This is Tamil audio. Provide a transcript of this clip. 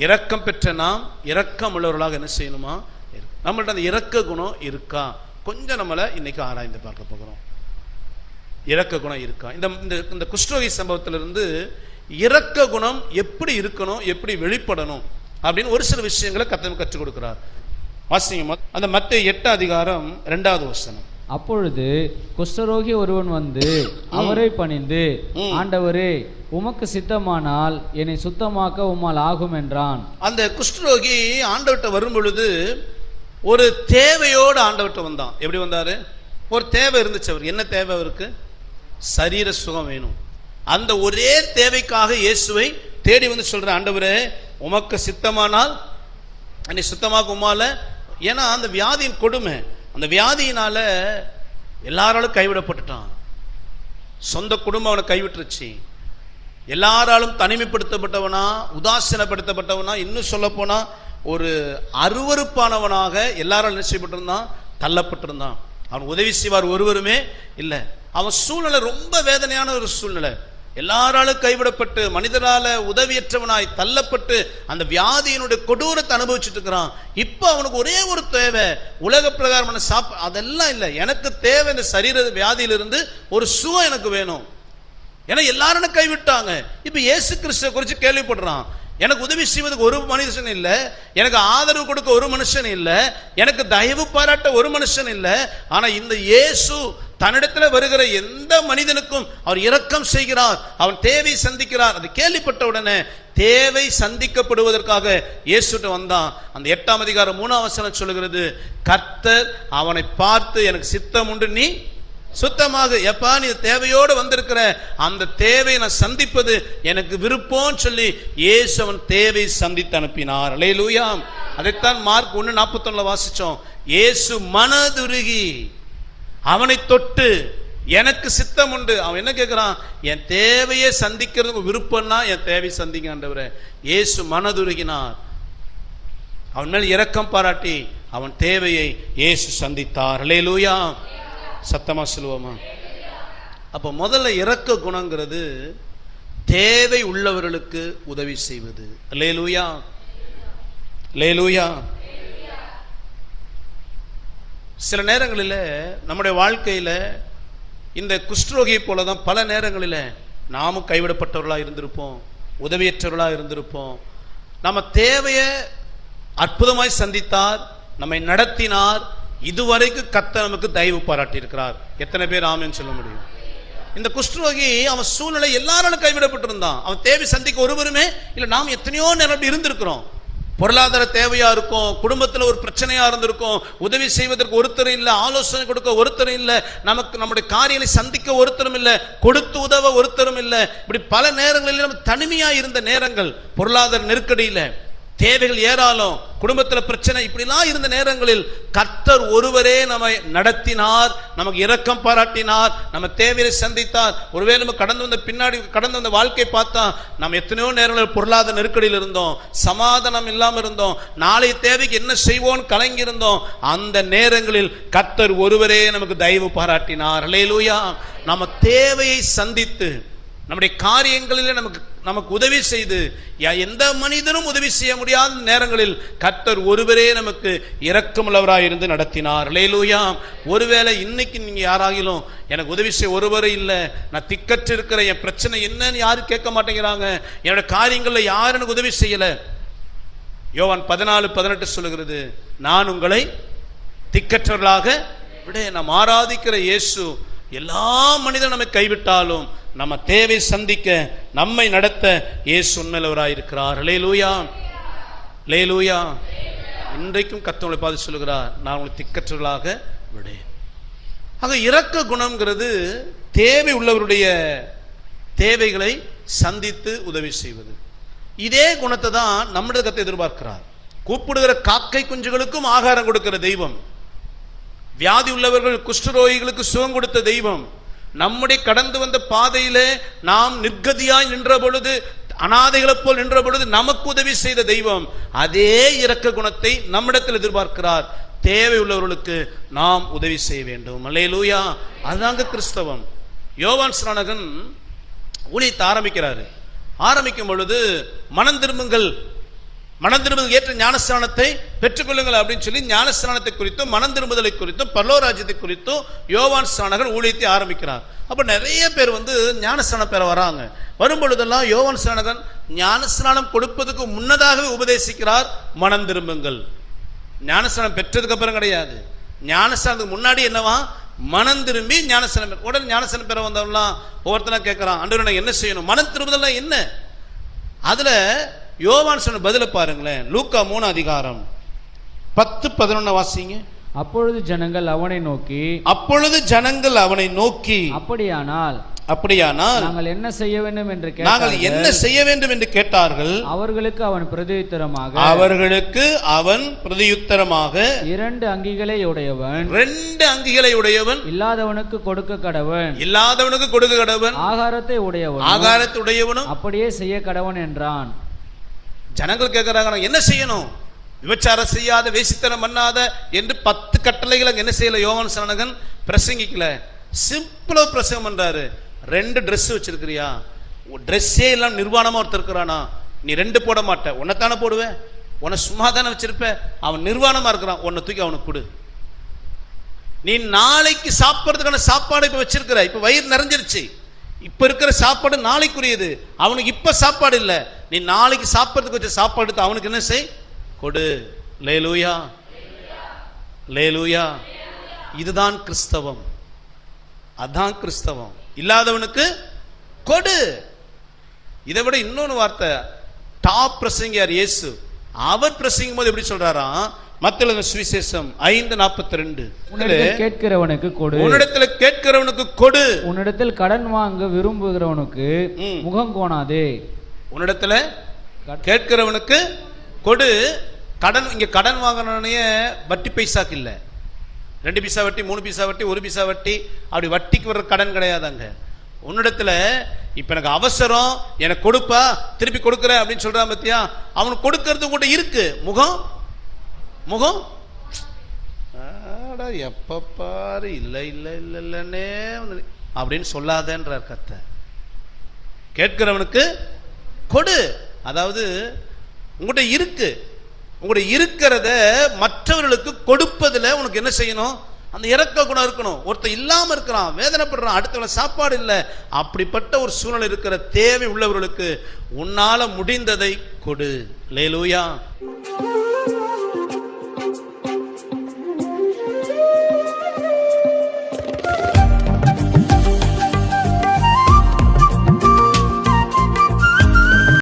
இரக்கம் பெற்ற நாம் இரக்கம் உள்ளவர்களாக என்ன செய்யணுமா? இருக்கு. நம்மள்ட்ட அந்த இரக்க குணம் இருக்கா? கொஞ்சம் நம்மளை இன்னைக்கு ஆராய்ந்து பார்க்க போகிறோம். இரக்க குணம் இருக்கா? இந்த இந்த இந்த சம்பவத்திலிருந்து இரக்க குணம் எப்படி இருக்கணும் எப்படி வெளிப்படணும் அப்படின்னு ஒரு சில விஷயங்களை கத்த கற்றுக் கொடுக்கிறார். வாசிங்க அந்த மற்ற எட்டு அதிகாரம் ரெண்டாவது வசனம். அப்பொழுது குஷ்டரோகி ஒருவன் வந்து அவரை பணிந்து. ஆண்டவரே உமக்கு சித்தமானால் என்னை சுத்தமாக்க உம்மால் ஆகும் என்றான். அந்த குஷ்டரோகி ஆண்டவர்கிட்ட வரும் பொழுது ஒரு தேவையோடு ஆண்டவர்கிட்ட வந்தான். எப்படி வந்தாரு? ஒரு தேவை இருந்துச்சு அவர் என்ன தேவை அவருக்கு? சரீர சுகம் வேணும். அந்த ஒரே தேவைக்காக இயேசுவை தேடி வந்து சொல்ற ஆண்டவரே உமக்கு சித்தமானால் என்னை சுத்தமாக உமால ஏன்னா அந்த வியாதியின் கொடுமை. அந்த வியாதியினால எல்லாராலும் கைவிடப்பட்டுட்டான். சொந்த குடும்பம் அவனை கைவிட்டுருச்சு. எல்லாராலும் தனிமைப்படுத்தப்பட்டவனா உதாசீனப்படுத்தப்பட்டவனா இன்னும் சொல்ல போனா ஒரு அருவருப்பானவனாக எல்லாரும் நினைச்சப்பட்டிருந்தான் தள்ளப்பட்டிருந்தான். அவன் உதவி செய்வார் ஒருவருமே இல்லை. அவன் சூழ்நிலை ரொம்ப வேதனையான ஒரு சூழ்நிலை. எல்லாராலும் கைவிடப்பட்டு மனிதரால உதவியற்றவனாய் தள்ளப்பட்டு அந்த வியாதியினுடைய கொடூரத்தை அனுபவிச்சுட்டு இருக்கிறான். இப்போ அவனுக்கு ஒரே ஒரு தேவை உலக பிரகாரமான சாப்ப அதெல்லாம் இல்லை. எனக்கு தேவை இந்த சரீர வியாதியிலிருந்து ஒரு சுகம் எனக்கு வேணும். ஏன்னா எல்லாரும் கைவிட்டாங்க. இப்போ இயேசு கிறிஸ்துவ குறித்து கேள்விப்படுறான். எனக்கு உதவி செய்வதுக்கு ஒரு மனுஷன் இல்லை. எனக்கு ஆதரவு கொடுக்க ஒரு மனுஷன் இல்லை. எனக்கு தயவு பாராட்ட ஒரு மனுஷன் இல்லை. ஆனால் இந்த இயேசு தன்னிடத்தில் வருகிற எந்த மனிதனுக்கும் அவர் இரக்கம் செய்கிறார் அவன் தேவை சந்திக்கிறார். அது கேள்விப்பட்ட உடனே தேவை சந்திக்கப்படுவதற்காக இயேசுட்டு வந்தான். அந்த எட்டாம் அதிகாரம் மூணாம் வசனம் சொல்லுகிறது கர்த்தர் அவனை பார்த்து எனக்கு சித்தம் உண்டு நீ சுத்தமாக எப்பா நீ தேவையோடு வந்திருக்கிற அந்த தேவையை நான் சந்திப்பது எனக்கு விருப்பம் சொல்லி இயேசு அவன் தேவை சந்தித்து அனுப்பினார். அலையலூயாம் அதைத்தான் மார்க் ஒன்று நாற்பத்தொன்னுல வாசித்தோம் இயேசு மனதுருகி அவனை தொட்டு எனக்கு சித்தம் உண்டு. அவன் என்ன கேட்குறான் என் தேவையை சந்திக்கிறதுக்கு விருப்பம்னா என் தேவை சந்திங்க ஆண்டவரே. இயேசு மனதுருகினார். அவன் மேல் இரக்கம் பாராட்டி அவன் தேவையை இயேசு சந்தித்தார். அலையலூயா சத்தமா சொல்லுவோமா? அப்ப முதல்ல இறக்க குணங்கிறது தேவை உள்ளவர்களுக்கு உதவி செய்வது. லேலூயா லேலூயா சில நேரங்களில் நம்முடைய வாழ்க்கையில் இந்த குஷ்டரோகியை போல தான் பல நேரங்களில் நாமும் கைவிடப்பட்டவர்களாக இருந்திருப்போம் உதவியற்றவர்களாக இருந்திருப்போம். நம்ம தேவையை அற்புதமாய் சந்தித்தார் நம்மை நடத்தினார் இதுவரைக்கும் கத்த நமக்கு தயவு பாராட்டியிருக்கிறார். எத்தனை பேர் ஆமின்னு சொல்ல முடியும்? இந்த குஷ்டரோகி அவன் சூழ்நிலை எல்லாராலும் கைவிடப்பட்டிருந்தான். அவன் தேவை சந்திக்க ஒருவருமே இல்லை நாம் எத்தனையோ நேரம் இருந்திருக்கிறோம். பொருளாதார தேவையா இருக்கும் குடும்பத்தில் ஒரு பிரச்சனையா இருந்திருக்கும் உதவி செய்வதற்கு ஒருத்தர் இல்லை ஆலோசனை கொடுக்க ஒருத்தர் இல்லை நமக்கு நம்முடைய காரியங்களை சந்திக்க ஒருத்தரும் இல்லை கொடுத்து உதவ ஒருத்தரும் இல்லை இப்படி பல நேரங்களில் நம்ம தனிமையா இருந்த நேரங்கள் பொருளாதார நெருக்கடியில் தேவைகள் ஏராளம் குடும்பத்தில் பிரச்சனை இப்படிலாம் இருந்த நேரங்களில் கர்த்தர் ஒருவரே நம்மை நடத்தினார் நமக்கு இரக்கம் பாராட்டினார் நம்ம தேவையை சந்தித்தார். ஒருவேளை நம்ம கடந்து வந்த பின்னாடி கடந்து வந்த வாழ்க்கை பார்த்தா நம்ம எத்தனையோ நேரங்களில் பொருளாதார நெருக்கடியில் இருந்தோம் சமாதானம் இல்லாமல் இருந்தோம் நாளை தேவைக்கு என்ன செய்வோம்னு கலங்கி இருந்தோம். அந்த நேரங்களில் கர்த்தர் ஒருவரே நமக்கு தயவு பாராட்டினார். லேலூயா நம்ம தேவையை சந்தித்து நம்முடைய காரியங்களிலே நமக்கு நமக்கு உதவி செய்து யா- எந்த மனிதனும் உதவி செய்ய முடியாத நேரங்களில் கர்த்தர் ஒருவரே நமக்கு இரக்கமுள்ளவராய் இருந்து நடத்தினார். லேலூயா ஒருவேளை இன்னைக்கு நீங்க யாராகிலும் எனக்கு உதவி செய்ய ஒருவரும் இல்லை நான் திக்கற்று இருக்கிற என் பிரச்சனை என்னன்னு யாரும் கேட்க மாட்டேங்கிறாங்க. என்னோட காரியங்களில் யாரும் எனக்கு உதவி செய்யல. யோவான் பதினாலு பதினெட்டு சொல்லுகிறது நான் உங்களை திக்கற்றவர்களாக விட நாம் ஆராதிக்கிற இயேசு எல்லா மனிதனும் நம்மை கைவிட்டாலும் நம்ம தேவை சந்திக்க நம்மை நடத்த இயேசு உண்மையிலவராயிருக்கிறார் லேலூயா லேலூயா இன்றைக்கும் கத்தவங்களை பார்த்து சொல்லுகிறார். நான் உங்களை திக்கற்றவர்களாக விடேன் ஆக இறக்க குணம்ங்கிறது தேவை உள்ளவருடைய தேவைகளை சந்தித்து உதவி செய்வது. இதே குணத்தை தான் நம்முடைய கத்தை எதிர்பார்க்கிறார். கூப்பிடுகிற காக்கை குஞ்சுகளுக்கும் ஆகாரம் கொடுக்கிற தெய்வம். வியாதி உள்ளவர்கள் குஷ்டரோகிகளுக்கு சுகம் கொடுத்த தெய்வம். நம்முடைய கடந்து வந்த பாதையிலே நாம் நிர்கதியாய் நின்ற பொழுது அனாதைகளைப் போல் நின்ற பொழுது நமக்கு உதவி செய்த தெய்வம் அதே இரக்க குணத்தை நம்மிடத்தில் எதிர்பார்க்கிறார். தேவை உள்ளவர்களுக்கு நாம் உதவி செய்ய வேண்டும். அல்லேலூயா. அதுதாங்க கிறிஸ்தவம். யோவான் ஸ்நானகன் ஊழியத்தை ஆரம்பிக்கிறாரு. ஆரம்பிக்கும் பொழுது மனம் திரும்புங்கள். மனம் திரும்புதல் ஏற்ற ஞானஸ்தானத்தை பெற்றுக்கொள்ளுங்கள் அப்படின்னு சொல்லி ஞானஸ்தானத்தை குறித்தும் மனம் திரும்புதலை குறித்தும் பரலோராஜ்யத்தை குறித்தும் யோவான் ஸ்தானகர் ஊழியத்தை ஆரம்பிக்கிறார். அப்போ நிறைய பேர் வந்து ஞானஸ்தானம் பெற வராங்க. வரும் பொழுதெல்லாம் யோவான் ஸ்தானகன் ஞானஸ்நானம் கொடுப்பதுக்கு முன்னதாகவே உபதேசிக்கிறார் மனம் திரும்புங்கள் ஞானஸ்தானம் பெற்றதுக்கு அப்புறம் கிடையாது. ஞானஸ்தானத்துக்கு முன்னாடி என்னவா? மனம் திரும்பி ஞானஸ்தானம் உடனே ஞானஸ்தானம் பெற வந்தவங்களாம் ஒவ்வொருத்தனா கேட்குறான் அன்று நான் என்ன செய்யணும்? மனம் திரும்புதெல்லாம் என்ன? அதில் யோவான் சொன்ன பதில பாருங்களேன். லூக்கா மூணு அதிகாரம். பத்து பதினொன்னு வாசிங்க. அப்பொழுது ஜனங்கள் அவனை நோக்கி அப்பொழுது ஜனங்கள் அவனை நோக்கி அப்படியானால் அப்படியானால் நாங்கள் என்ன செய்ய வேண்டும் என்று நாங்கள் என்ன செய்ய வேண்டும் என்று கேட்டார்கள்? அவர்களுக்கு அவன் பிரதியுத்தரமாக அவர்களுக்கு அவன் பிரதியுத்தரமாக இரண்டு அங்கிகளை உடையவன் ரெண்டு அங்கிகளை உடையவன் இல்லாதவனுக்கு கொடுக்க கடவன் இல்லாதவனுக்கு கொடுக்க கடவன் ஆகாரத்தை உடையவன் ஆகாரத்துடையவனும் அப்படியே செய்ய கடவன் என்றான். ஜனங்கள் கேட்கிறாங்க என்ன செய்யணும்? விபச்சாரம் செய்யாத வேசித்தனம் பண்ணாத என்று பத்து கட்டளைகளை என்ன செய்யல? யோகன் சனகன் பிரசங்கிக்கல. சிம்பிளா பிரசங்கம் பண்றாரு. ரெண்டு ட்ரெஸ் வச்சிருக்கிறியா? ட்ரெஸ்ஸே எல்லாம் நிர்வாணமா ஒருத்தர் இருக்கிறானா? நீ ரெண்டு போட மாட்ட. உன்னைத்தானே போடுவேன் உன்னை சும்மா தானே வச்சிருப்ப. அவன் நிர்வாணமா இருக்கிறான். உன்னை தூக்கி அவனுக்கு கொடு. நீ நாளைக்கு சாப்பிட்றதுக்கான சாப்பாடு இப்ப வச்சிருக்கிற. இப்ப வயிறு நிறைஞ்சிருச்சு. இப்ப இருக்கிற சாப்பாடு நாளைக்குரியது. அவனுக்கு இப்ப சாப்பாடு இல்லை. நீ நாளைக்கு சாப்பிட்றதுக்கு வச்ச சாப்பாடு அவனுக்கு என்ன செய்? கொடு. லேலூயா. லேலூயா. இதுதான் கிறிஸ்தவம். அதான் கிறிஸ்தவம். இல்லாதவனுக்கு கொடு. இதை விட இன்னொன்னு வார்த்தை. டாப் பிரசங்கியார் இயேசு. அவர் பிரசங்கும் போது எப்படி சொல்றாராம் மத்திய சுவிசேஷம் ஐந்து நாற்பத்தி ரெண்டு கேட்கிறவனுக்கு கொடு. உன்னிடத்துல கேட்கிறவனுக்கு கொடு. உன்னிடத்தில் கடன் வாங்க விரும்புகிறவனுக்கு. முகம் கோணாதே. உன்னிடத்துல கேட்கிறவனுக்கு கொடு. கடன் இங்க கடன் வாங்கினே வட்டி பைசாக்கு இல்லை. ரெண்டு பைசா வட்டி மூணு பைசா வட்டி ஒரு பைசா வட்டி அப்படி வட்டிக்கு வர்ற கடன் கிடையாதாங்க. உன்னிடத்துல இப்ப எனக்கு அவசரம் எனக்கு கொடுப்பா திருப்பி கொடுக்குறேன் அப்படின்னு சொல்றான் பத்தியா? அவனுக்கு கொடுக்கறது கூட இருக்கு. முகம்? முகம்? ஆடா எப்ப பாரு இல்ல இல்ல இல்ல இல்லன்னே அப்படின்னு சொல்லாதேன்றார் கத்த கேட்கிறவனுக்கு கொடு. அதாவது உங்கள்கிட்ட இருக்கு. உங்கள்கிட்ட இருக்கிறத மற்றவர்களுக்கு கொடுப்பதில் உனக்கு என்ன செய்யணும்? அந்த இறக்க குணம் இருக்கணும். ஒருத்தன் இல்லாமல் இருக்கிறான் வேதனைப்படுறான் அடுத்தவங்க சாப்பாடு இல்லை. அப்படிப்பட்ட ஒரு சூழ்நிலை இருக்கிற தேவை உள்ளவர்களுக்கு உன்னால் முடிந்ததை கொடு. லேலூயா